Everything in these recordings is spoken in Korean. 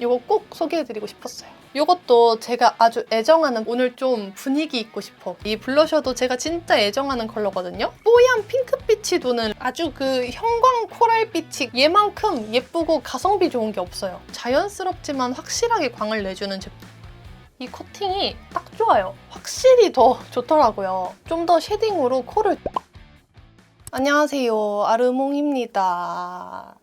이거 꼭 소개해드리고 싶었어요. 이것도 제가 아주 애정하는 오늘 좀 분위기 있고 싶어. 이 블러셔도 제가 진짜 애정하는 컬러거든요. 뽀얀 핑크빛이 도는 아주 그 형광 코랄빛이 얘만큼 예쁘고 가성비 좋은 게 없어요. 자연스럽지만 확실하게 광을 내주는 제품. 이 코팅이 딱 좋아요. 확실히 더 좋더라고요. 좀 더 쉐딩으로 코를 안녕하세요. 아르몽입니다.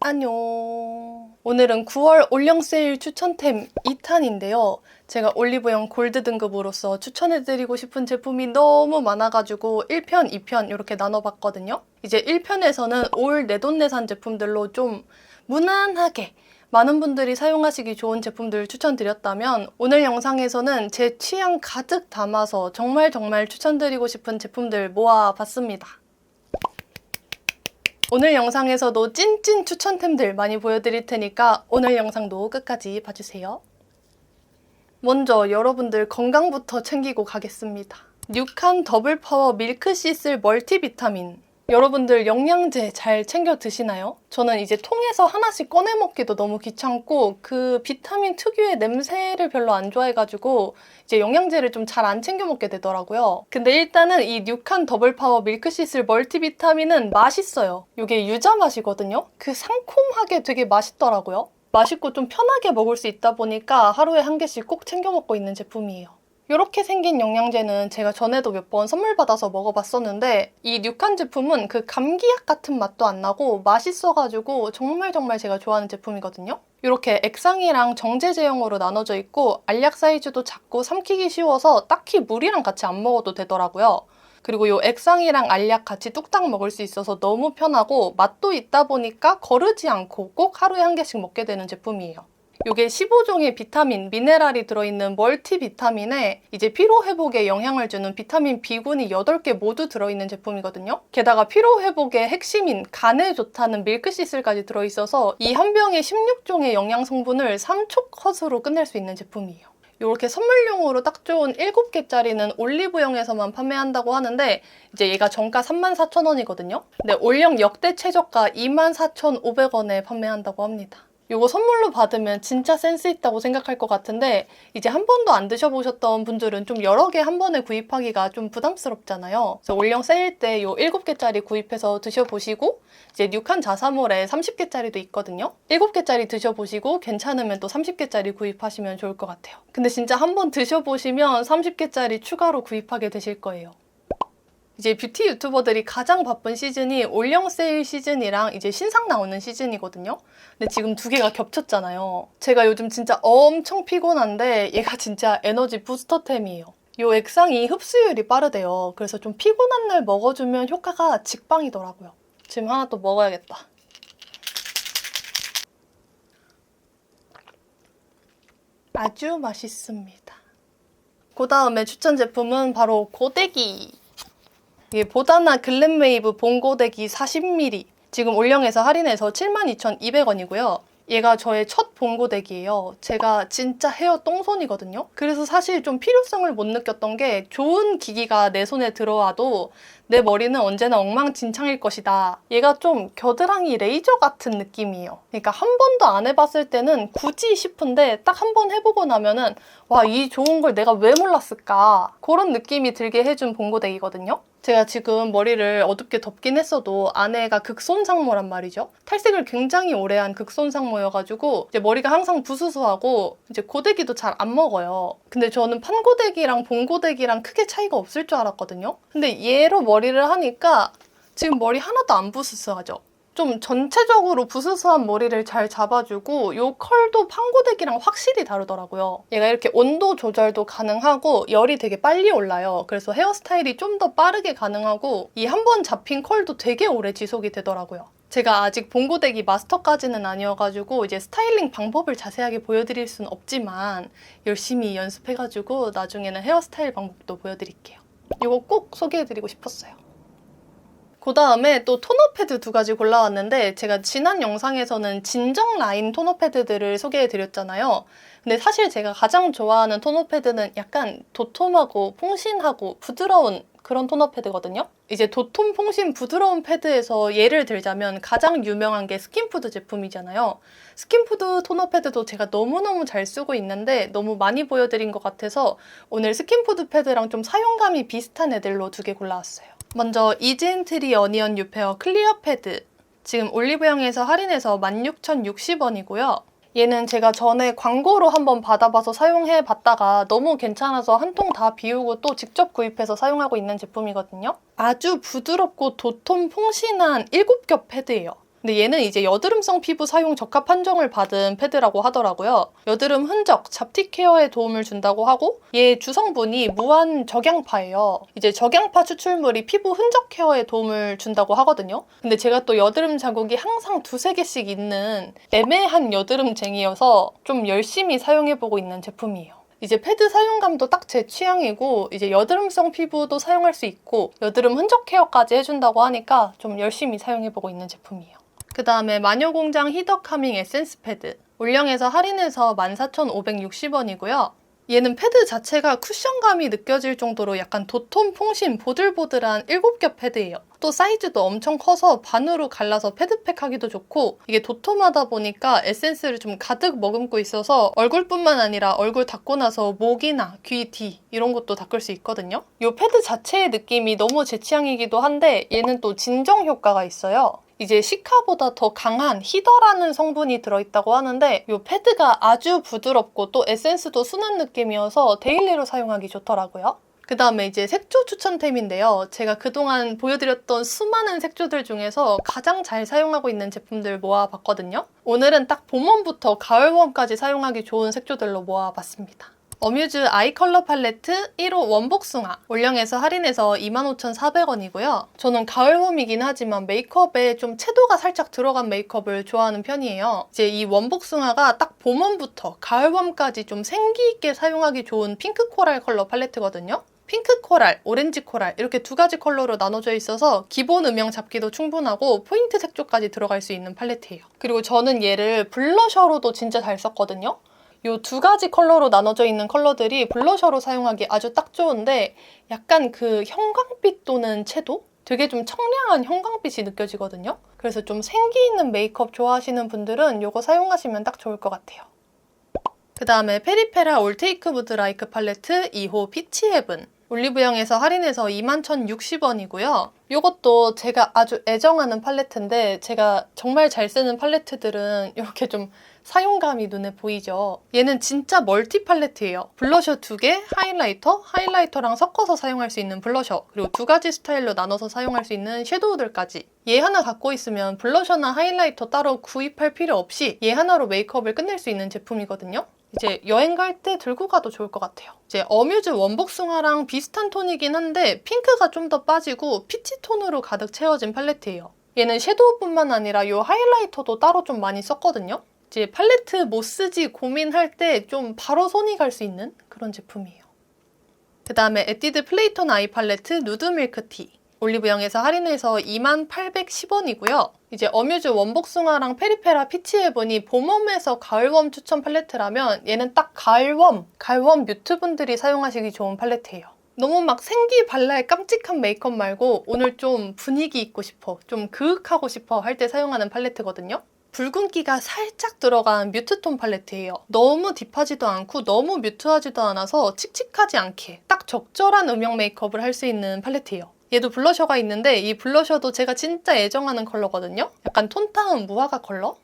안녕. 오늘은 9월 올영 세일 추천템 2탄인데요. 제가 올리브영 골드 등급으로서 추천해드리고 싶은 제품이 너무 많아가지고 1편, 2편 이렇게 나눠봤거든요. 이제 1편에서는 올 내돈내산 제품들로 좀 무난하게 많은 분들이 사용하시기 좋은 제품들 추천드렸다면 오늘 영상에서는 제 취향 가득 담아서 정말 정말 추천드리고 싶은 제품들 모아봤습니다. 오늘 영상에서도 찐찐 추천템들 많이 보여드릴 테니까 오늘 영상도 끝까지 봐주세요. 먼저 여러분들 건강부터 챙기고 가겠습니다. 뉴칸 더블 파워 밀크 시슬 멀티비타민. 여러분들 영양제 잘 챙겨 드시나요? 저는 이제 통에서 하나씩 꺼내 먹기도 너무 귀찮고 그 비타민 특유의 냄새를 별로 안 좋아해가지고 이제 영양제를 좀 잘 안 챙겨 먹게 되더라고요. 근데 일단은 이 뉴칸 더블 파워 밀크시슬 멀티비타민은 맛있어요. 이게 유자 맛이거든요. 그 상콤하게 되게 맛있더라고요. 맛있고 좀 편하게 먹을 수 있다 보니까 하루에 한 개씩 꼭 챙겨 먹고 있는 제품이에요. 이렇게 생긴 영양제는 제가 전에도 몇 번 선물 받아서 먹어봤었는데 이 뉴칸 제품은 그 감기약 같은 맛도 안 나고 맛있어가지고 정말 정말 제가 좋아하는 제품이거든요. 이렇게 액상이랑 정제 제형으로 나눠져 있고 알약 사이즈도 작고 삼키기 쉬워서 딱히 물이랑 같이 안 먹어도 되더라고요. 그리고 이 액상이랑 알약 같이 뚝딱 먹을 수 있어서 너무 편하고 맛도 있다 보니까 거르지 않고 꼭 하루에 한 개씩 먹게 되는 제품이에요. 이게 15종의 비타민, 미네랄이 들어있는 멀티비타민에 이제 피로 회복에 영향을 주는 비타민 B군이 8개 모두 들어있는 제품이거든요. 게다가 피로 회복의 핵심인 간에 좋다는 밀크시슬까지 들어있어서 이 한 병에 16종의 영양 성분을 3초 컷으로 끝낼 수 있는 제품이에요. 이렇게 선물용으로 딱 좋은 7개짜리는 올리브영에서만 판매한다고 하는데 이제 얘가 정가 34,000원이거든요. 근데 올영 역대 최저가 24,500원에 판매한다고 합니다. 이거 선물로 받으면 진짜 센스 있다고 생각할 것 같은데 이제 한 번도 안 드셔보셨던 분들은 좀 여러 개 한 번에 구입하기가 좀 부담스럽잖아요. 그래서 올영 세일 때이 7개짜리 구입해서 드셔보시고 이제 뉴칸 자사몰에 30개짜리도 있거든요. 7개짜리 드셔보시고 괜찮으면 또 30개짜리 구입하시면 좋을 것 같아요. 근데 진짜 한 번 드셔보시면 30개짜리 추가로 구입하게 되실 거예요. 이제 뷰티 유튜버들이 가장 바쁜 시즌이 올영 세일 시즌이랑 이제 신상 나오는 시즌이거든요. 근데 지금 두 개가 겹쳤잖아요. 제가 요즘 진짜 엄청 피곤한데 얘가 진짜 에너지 부스터템이에요. 이 액상이 흡수율이 빠르대요. 그래서 좀 피곤한 날 먹어주면 효과가 직방이더라고요. 지금 하나 또 먹어야겠다. 아주 맛있습니다. 그 다음에 추천 제품은 바로 고데기. 이게 보다나 글램웨이브 봉고데기 40ml. 지금 올영에서 할인해서 72,200원이고요. 얘가 저의 첫 봉고데기예요. 제가 진짜 헤어 똥손이거든요. 그래서 사실 좀 필요성을 못 느꼈던 게 좋은 기기가 내 손에 들어와도 내 머리는 언제나 엉망진창일 것이다. 얘가 좀 겨드랑이 레이저 같은 느낌이에요. 그러니까 한 번도 안 해봤을 때는 굳이 싶은데 딱 한 번 해보고 나면은 와, 이 좋은 걸 내가 왜 몰랐을까? 그런 느낌이 들게 해준 봉고데기거든요. 제가 지금 머리를 어둡게 덮긴 했어도 아내가 극손 상모란 말이죠. 탈색을 굉장히 오래 한 극손 상모여가지고 이제 머리가 항상 부스스하고 이제 고데기도 잘 안 먹어요. 근데 저는 판고데기랑 봉고데기랑 크게 차이가 없을 줄 알았거든요. 근데 얘로 머리를 하니까 지금 머리 하나도 안 부스스하죠. 좀 전체적으로 부스스한 머리를 잘 잡아주고 요 컬도 판고데기랑 확실히 다르더라고요. 얘가 이렇게 온도 조절도 가능하고 열이 되게 빨리 올라요. 그래서 헤어스타일이 좀 더 빠르게 가능하고 이 한 번 잡힌 컬도 되게 오래 지속이 되더라고요. 제가 아직 봉고데기 마스터까지는 아니어가지고 이제 스타일링 방법을 자세하게 보여드릴 수는 없지만 열심히 연습해가지고 나중에는 헤어스타일 방법도 보여드릴게요. 이거 꼭 소개해드리고 싶었어요. 그 다음에 또 토너 패드 두 가지 골라왔는데 제가 지난 영상에서는 진정 라인 토너 패드들을 소개해드렸잖아요. 근데 사실 제가 가장 좋아하는 토너 패드는 약간 도톰하고 풍신하고 부드러운 그런 토너 패드거든요. 이제 도톰 퐁신 부드러운 패드에서 예를 들자면 가장 유명한 게 스킨푸드 제품이잖아요. 스킨푸드 토너 패드도 제가 너무너무 잘 쓰고 있는데 너무 많이 보여드린 것 같아서 오늘 스킨푸드 패드랑 좀 사용감이 비슷한 애들로 두 개 골라왔어요. 먼저 이젠트리 어니언 유페어 클리어 패드. 지금 올리브영에서 할인해서 16,060원이고요. 얘는 제가 전에 광고로 한번 받아봐서 사용해 봤다가 너무 괜찮아서 한 통 다 비우고 또 직접 구입해서 사용하고 있는 제품이거든요. 아주 부드럽고 도톰 퐁신한 7겹 패드예요. 근데 얘는 이제 여드름성 피부 사용 적합 판정을 받은 패드라고 하더라고요. 여드름 흔적, 잡티 케어에 도움을 준다고 하고 얘 주성분이 무한 적양파예요. 이제 적양파 추출물이 피부 흔적 케어에 도움을 준다고 하거든요. 근데 제가 또 여드름 자국이 항상 두세 개씩 있는 애매한 여드름쟁이여서 좀 열심히 사용해보고 있는 제품이에요. 이제 패드 사용감도 딱 제 취향이고 이제 여드름성 피부도 사용할 수 있고 여드름 흔적 케어까지 해준다고 하니까 좀 열심히 사용해보고 있는 제품이에요. 그 다음에 마녀공장 히더 카밍 에센스 패드 올영에서 할인해서 14,560원이고요. 얘는 패드 자체가 쿠션감이 느껴질 정도로 약간 도톰 퐁신 보들보들한 7겹 패드예요. 또 사이즈도 엄청 커서 반으로 갈라서 패드팩 하기도 좋고 이게 도톰하다 보니까 에센스를 좀 가득 머금고 있어서 얼굴뿐만 아니라 얼굴 닦고 나서 목이나 귀 뒤 이런 것도 닦을 수 있거든요. 이 패드 자체의 느낌이 너무 제 취향이기도 한데 얘는 또 진정 효과가 있어요. 이제 시카보다 더 강한 히더라는 성분이 들어있다고 하는데 이 패드가 아주 부드럽고 또 에센스도 순한 느낌이어서 데일리로 사용하기 좋더라고요. 그 다음에 이제 색조 추천템인데요. 제가 그동안 보여드렸던 수많은 색조들 중에서 가장 잘 사용하고 있는 제품들 모아봤거든요. 오늘은 딱 봄웜부터 가을웜까지 사용하기 좋은 색조들로 모아봤습니다. 어뮤즈 아이 컬러 팔레트 1호 원복숭아 올영에서 할인해서 25,400원이고요. 저는 가을홈이긴 하지만 메이크업에 좀 채도가 살짝 들어간 메이크업을 좋아하는 편이에요. 이제 이 원복숭아가 딱 봄웜부터 가을 웜까지 좀 생기 있게 사용하기 좋은 핑크 코랄 컬러 팔레트거든요. 핑크 코랄, 오렌지 코랄 이렇게 두 가지 컬러로 나눠져 있어서 기본 음영 잡기도 충분하고 포인트 색조까지 들어갈 수 있는 팔레트예요. 그리고 저는 얘를 블러셔로도 진짜 잘 썼거든요. 이두 가지 컬러로 나눠져 있는 컬러들이 블러셔로 사용하기 아주 딱 좋은데 약간 그 형광빛 또는 채도? 되게 좀 청량한 형광빛이 느껴지거든요. 그래서 좀 생기 있는 메이크업 좋아하시는 분들은 이거 사용하시면 딱 좋을 것 같아요. 그 다음에 페리페라 올테이크 무드 라이크 팔레트 2호 피치 헤븐 올리브영에서 할인해서 21,060원이고요. 이것도 제가 아주 애정하는 팔레트인데 제가 정말 잘 쓰는 팔레트들은 이렇게 좀 사용감이 눈에 보이죠. 얘는 진짜 멀티 팔레트예요. 블러셔 두 개, 하이라이터, 하이라이터랑 섞어서 사용할 수 있는 블러셔, 그리고 두 가지 스타일로 나눠서 사용할 수 있는 섀도우들까지. 얘 하나 갖고 있으면 블러셔나 하이라이터 따로 구입할 필요 없이 얘 하나로 메이크업을 끝낼 수 있는 제품이거든요. 이제 여행 갈 때 들고 가도 좋을 것 같아요. 이제 어뮤즈 원복숭아랑 비슷한 톤이긴 한데 핑크가 좀 더 빠지고 피치 톤으로 가득 채워진 팔레트예요. 얘는 섀도우뿐만 아니라 이 하이라이터도 따로 좀 많이 썼거든요. 이제 팔레트 못 쓰지 고민할 때 좀 바로 손이 갈 수 있는 그런 제품이에요. 그 다음에 에뛰드 플레이톤 아이 팔레트 누드 밀크티. 올리브영에서 할인해서 2810원이고요. 이제 어뮤즈 원복숭아랑 페리페라 피치해보니 봄웜에서 가을웜 추천 팔레트라면 얘는 딱 가을웜, 가을웜 뮤트 분들이 사용하시기 좋은 팔레트예요. 너무 막 생기 발랄 깜찍한 메이크업 말고 오늘 좀 분위기 있고 싶어, 좀 그윽하고 싶어 할 때 사용하는 팔레트거든요. 붉은기가 살짝 들어간 뮤트톤 팔레트예요. 너무 딥하지도 않고 너무 뮤트하지도 않아서 칙칙하지 않게 딱 적절한 음영 메이크업을 할 수 있는 팔레트예요. 얘도 블러셔가 있는데 이 블러셔도 제가 진짜 애정하는 컬러거든요. 약간 톤타운 무화과 컬러?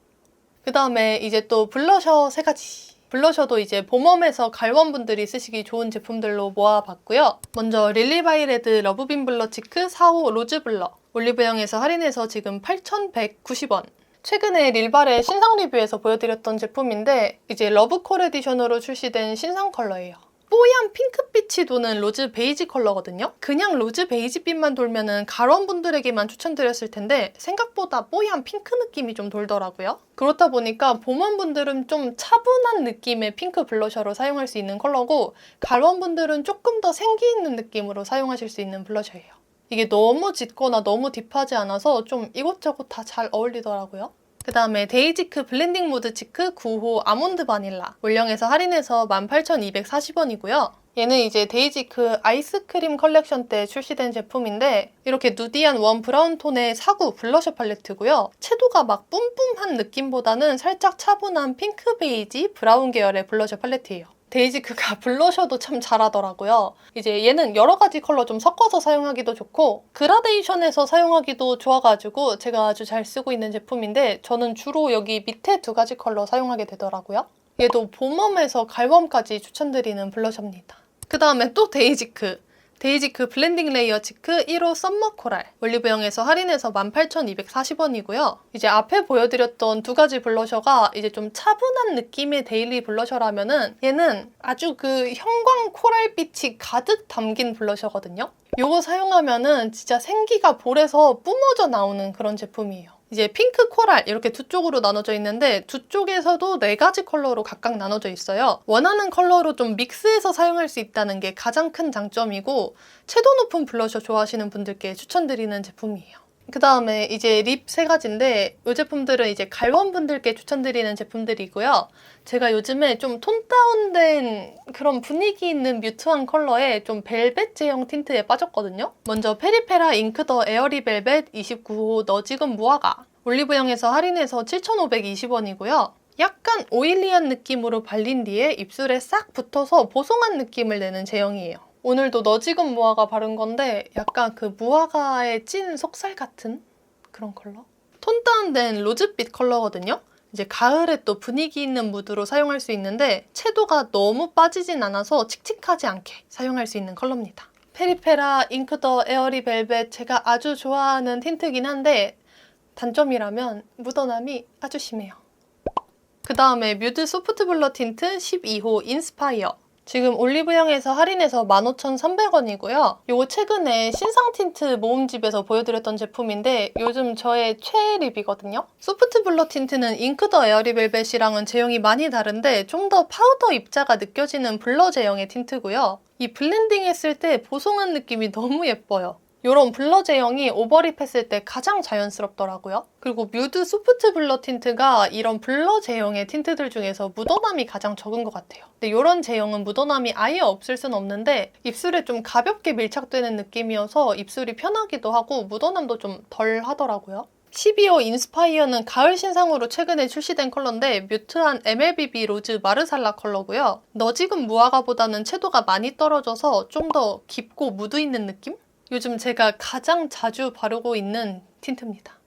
그 다음에 이제 또 블러셔 세 가지. 블러셔도 이제 봄웜에서 갈웜 분들이 쓰시기 좋은 제품들로 모아봤고요. 먼저 릴리바이레드 러브빔 블러 치크 4호 로즈 블러. 올리브영에서 할인해서 지금 8,190원. 최근에 릴발의 신상 리뷰에서 보여드렸던 제품인데 이제 러브콜 에디션으로 출시된 신상 컬러예요. 뽀얀 핑크빛이 도는 로즈 베이지 컬러거든요. 그냥 로즈 베이지빛만 돌면은 가론분들에게만 추천드렸을 텐데 생각보다 뽀얀 핑크 느낌이 좀 돌더라고요. 그렇다 보니까 봄원분들은 좀 차분한 느낌의 핑크 블러셔로 사용할 수 있는 컬러고 가론분들은 조금 더 생기 있는 느낌으로 사용하실 수 있는 블러셔예요. 이게 너무 짙거나 너무 딥하지 않아서 좀 이것저것 다 잘 어울리더라고요. 그 다음에 데이지크 블렌딩 무드 치크 9호 아몬드 바닐라 올영에서 할인해서 18,240원이고요. 얘는 이제 데이지크 아이스크림 컬렉션 때 출시된 제품인데 이렇게 누디한 원 브라운 톤의 사구 블러셔 팔레트고요. 채도가 막 뿜뿜한 느낌보다는 살짝 차분한 핑크 베이지 브라운 계열의 블러셔 팔레트예요. 데이지크가 블러셔도 참 잘하더라고요. 이제 얘는 여러 가지 컬러 좀 섞어서 사용하기도 좋고 그라데이션해서 사용하기도 좋아가지고 제가 아주 잘 쓰고 있는 제품인데 저는 주로 여기 밑에 두 가지 컬러 사용하게 되더라고요. 얘도 봄웜에서 갈웜까지 추천드리는 블러셔입니다. 그 다음에 또 데이지크. 데이지크 블렌딩 레이어 치크 1호 썸머 코랄 올리브영에서 할인해서 18,240원이고요. 이제 앞에 보여드렸던 두 가지 블러셔가 이제 좀 차분한 느낌의 데일리 블러셔라면은 얘는 아주 그 형광 코랄빛이 가득 담긴 블러셔거든요. 요거 사용하면은 진짜 생기가 볼에서 뿜어져 나오는 그런 제품이에요. 이제 핑크 코랄 이렇게 두 쪽으로 나눠져 있는데 두 쪽에서도 네 가지 컬러로 각각 나눠져 있어요. 원하는 컬러로 좀 믹스해서 사용할 수 있다는 게 가장 큰 장점이고 채도 높은 블러셔 좋아하시는 분들께 추천드리는 제품이에요. 그 다음에 이제 립 세 가지인데 이 제품들은 이제 갈원 분들께 추천드리는 제품들이고요. 제가 요즘에 좀 톤 다운된 그런 분위기 있는 뮤트한 컬러에 좀 벨벳 제형 틴트에 빠졌거든요. 먼저 페리페라 잉크 더 에어리 벨벳 29호 너 지금 무화과 올리브영에서 할인해서 7,520원이고요. 약간 오일리한 느낌으로 발린 뒤에 입술에 싹 붙어서 보송한 느낌을 내는 제형이에요. 오늘도 너 지금 무화과 바른 건데 약간 그 무화과의 찐 속살 같은 그런 컬러? 톤 다운된 로즈빛 컬러거든요. 이제 가을에 또 분위기 있는 무드로 사용할 수 있는데 채도가 너무 빠지진 않아서 칙칙하지 않게 사용할 수 있는 컬러입니다. 페리페라 잉크 더 에어리 벨벳 제가 아주 좋아하는 틴트긴 한데 단점이라면 묻어남이 아주 심해요. 그 다음에 뮤드 소프트 블러 틴트 12호 인스파이어 지금 올리브영에서 할인해서 15,300원이고요. 요거 최근에 신상 틴트 모음집에서 보여드렸던 제품인데 요즘 저의 최애 립이거든요. 소프트 블러 틴트는 잉크 더 에어리 벨벳이랑은 제형이 많이 다른데 좀 더 파우더 입자가 느껴지는 블러 제형의 틴트고요. 이 블렌딩 했을 때 보송한 느낌이 너무 예뻐요. 이런 블러 제형이 오버립 했을 때 가장 자연스럽더라고요. 그리고 뮤드 소프트 블러 틴트가 이런 블러 제형의 틴트들 중에서 묻어남이 가장 적은 것 같아요. 근데 이런 제형은 묻어남이 아예 없을 순 없는데 입술에 좀 가볍게 밀착되는 느낌이어서 입술이 편하기도 하고 묻어남도 좀 덜 하더라고요. 12호 인스파이어는 가을 신상으로 최근에 출시된 컬러인데 뮤트한 MLBB 로즈 마르살라 컬러고요. 너 지금 무화과보다는 채도가 많이 떨어져서 좀 더 깊고 무드 있는 느낌? 요즘 제가 가장 자주 바르고 있는 틴트입니다.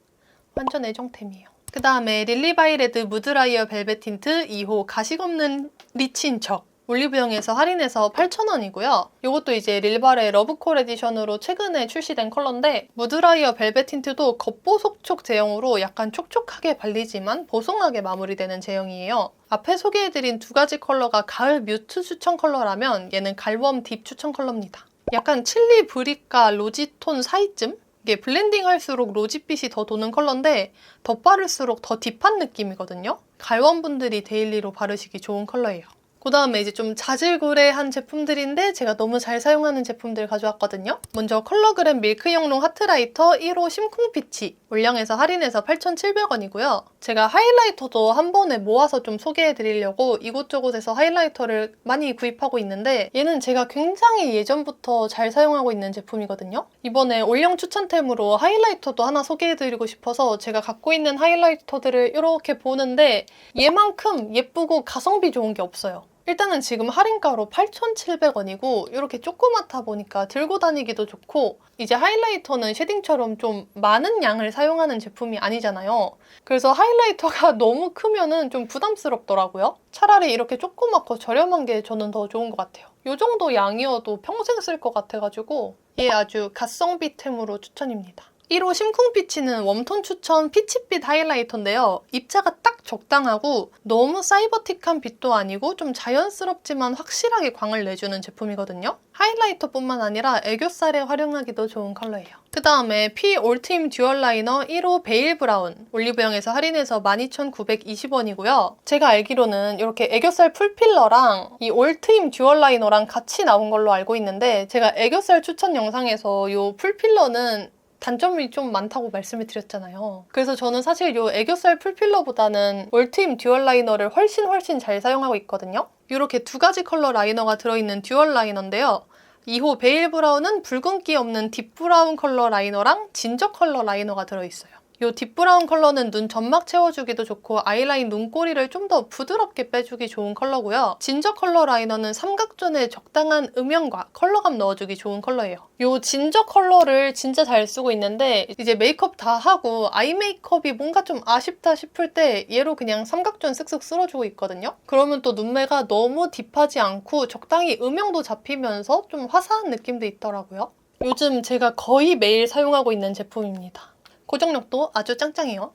완전 애정템이에요. 그 다음에 릴리바이레드 무드라이어 벨벳 틴트 2호 가식 없는 리친 척 올리브영에서 할인해서 8,000원이고요. 이것도 이제 릴발의 러브콜 에디션으로 최근에 출시된 컬러인데 무드라이어 벨벳 틴트도 겉보속촉 제형으로 약간 촉촉하게 발리지만 보송하게 마무리되는 제형이에요. 앞에 소개해드린 두 가지 컬러가 가을 뮤트 추천 컬러라면 얘는 갈웜 딥 추천 컬러입니다. 약간 칠리 브릭과 로지톤 사이쯤? 이게 블렌딩 할수록 로지빛이 더 도는 컬러인데 덧 바를수록 더 딥한 느낌이거든요. 갈원분들이 데일리로 바르시기 좋은 컬러예요. 그 다음에 이제 좀 자질구레한 제품들인데 제가 너무 잘 사용하는 제품들 가져왔거든요. 먼저 컬러그램 밀크 영롱 하트라이터 1호 심쿵피치 올량에서 할인해서 8,700원이고요. 제가 하이라이터도 한 번에 모아서 좀 소개해드리려고 이곳저곳에서 하이라이터를 많이 구입하고 있는데 얘는 제가 굉장히 예전부터 잘 사용하고 있는 제품이거든요. 이번에 올영 추천템으로 하이라이터도 하나 소개해드리고 싶어서 제가 갖고 있는 하이라이터들을 이렇게 보는데 얘만큼 예쁘고 가성비 좋은 게 없어요. 일단은 지금 할인가로 8,700원이고 이렇게 조그맣다 보니까 들고 다니기도 좋고 이제 하이라이터는 쉐딩처럼 좀 많은 양을 사용하는 제품이 아니잖아요. 그래서 하이라이터가 너무 크면은 좀 부담스럽더라고요. 차라리 이렇게 조그맣고 저렴한 게 저는 더 좋은 것 같아요. 이 정도 양이어도 평생 쓸 것 같아가지고 얘 아주 가성비템으로 추천입니다. 1호 심쿵피치는 웜톤 추천 피치빛 하이라이터인데요. 입자가 딱 적당하고 너무 사이버틱한 빛도 아니고 좀 자연스럽지만 확실하게 광을 내주는 제품이거든요. 하이라이터뿐만 아니라 애교살에 활용하기도 좋은 컬러예요. 그 다음에 피 올팀 듀얼 라이너 1호 베일 브라운 올리브영에서 할인해서 12,920원이고요. 제가 알기로는 이렇게 애교살 풀필러랑 이 올트임 듀얼 라이너랑 같이 나온 걸로 알고 있는데 제가 애교살 추천 영상에서 이 풀필러는 단점이 좀 많다고 말씀을 드렸잖아요. 그래서 저는 사실 이 애교살 풀필러보다는 올트임 듀얼 라이너를 훨씬 훨씬 잘 사용하고 있거든요. 이렇게 두 가지 컬러 라이너가 들어있는 듀얼 라이너인데요. 2호 베일 브라운은 붉은기 없는 딥 브라운 컬러 라이너랑 진저 컬러 라이너가 들어있어요. 이 딥 브라운 컬러는 눈 점막 채워주기도 좋고 아이라인 눈꼬리를 좀 더 부드럽게 빼주기 좋은 컬러고요. 진저 컬러 라이너는 삼각존에 적당한 음영과 컬러감 넣어주기 좋은 컬러예요. 이 진저 컬러를 진짜 잘 쓰고 있는데 이제 메이크업 다 하고 아이 메이크업이 뭔가 좀 아쉽다 싶을 때 얘로 그냥 삼각존 쓱쓱 쓸어주고 있거든요. 그러면 또 눈매가 너무 딥하지 않고 적당히 음영도 잡히면서 좀 화사한 느낌도 있더라고요. 요즘 제가 거의 매일 사용하고 있는 제품입니다. 고정력도 아주 짱짱해요.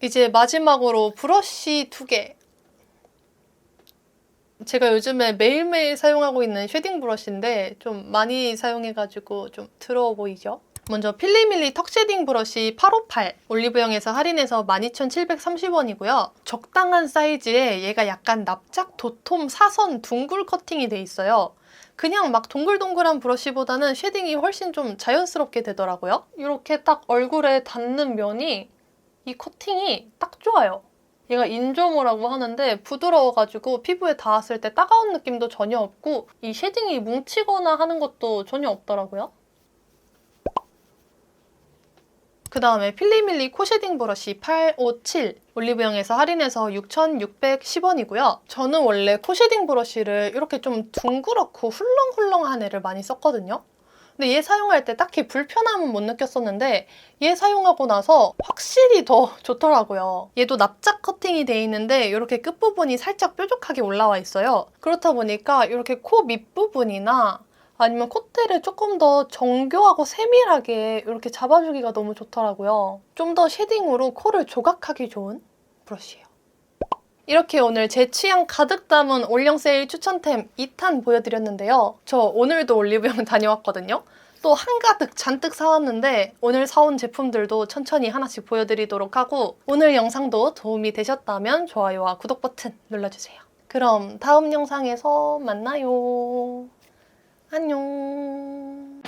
이제 마지막으로 브러쉬 두 개. 제가 요즘에 매일매일 사용하고 있는 쉐딩 브러쉬인데 좀 많이 사용해가지고 좀 더러워 보이죠? 먼저 필리밀리 턱 쉐딩 브러쉬 858 올리브영에서 할인해서 12,730원이고요. 적당한 사이즈에 얘가 약간 납작 도톰 사선 둥글 커팅이 돼 있어요. 그냥 막 동글동글한 브러쉬보다는 쉐딩이 훨씬 좀 자연스럽게 되더라고요. 이렇게 딱 얼굴에 닿는 면이 이 커팅이 딱 좋아요. 얘가 인조모라고 하는데 부드러워가지고 피부에 닿았을 때 따가운 느낌도 전혀 없고 이 쉐딩이 뭉치거나 하는 것도 전혀 없더라고요. 그 다음에 필리밀리 코 쉐딩 브러쉬 857 올리브영에서 할인해서 6,610원이고요. 저는 원래 코 쉐딩 브러쉬를 이렇게 좀 둥그렇고 훌렁훌렁한 애를 많이 썼거든요. 근데 얘 사용할 때 딱히 불편함은 못 느꼈었는데 얘 사용하고 나서 확실히 더 좋더라고요. 얘도 납작 커팅이 돼 있는데 이렇게 끝부분이 살짝 뾰족하게 올라와 있어요. 그렇다 보니까 이렇게 코 밑부분이나 아니면 콧대를 조금 더 정교하고 세밀하게 이렇게 잡아주기가 너무 좋더라고요. 좀 더 쉐딩으로 코를 조각하기 좋은 브러쉬예요. 이렇게 오늘 제 취향 가득 담은 올영 세일 추천템 2탄 보여드렸는데요. 저 오늘도 올리브영 다녀왔거든요. 또 한가득 잔뜩 사왔는데 오늘 사온 제품들도 천천히 하나씩 보여드리도록 하고 오늘 영상도 도움이 되셨다면 좋아요와 구독 버튼 눌러주세요. 그럼 다음 영상에서 만나요. 안녕.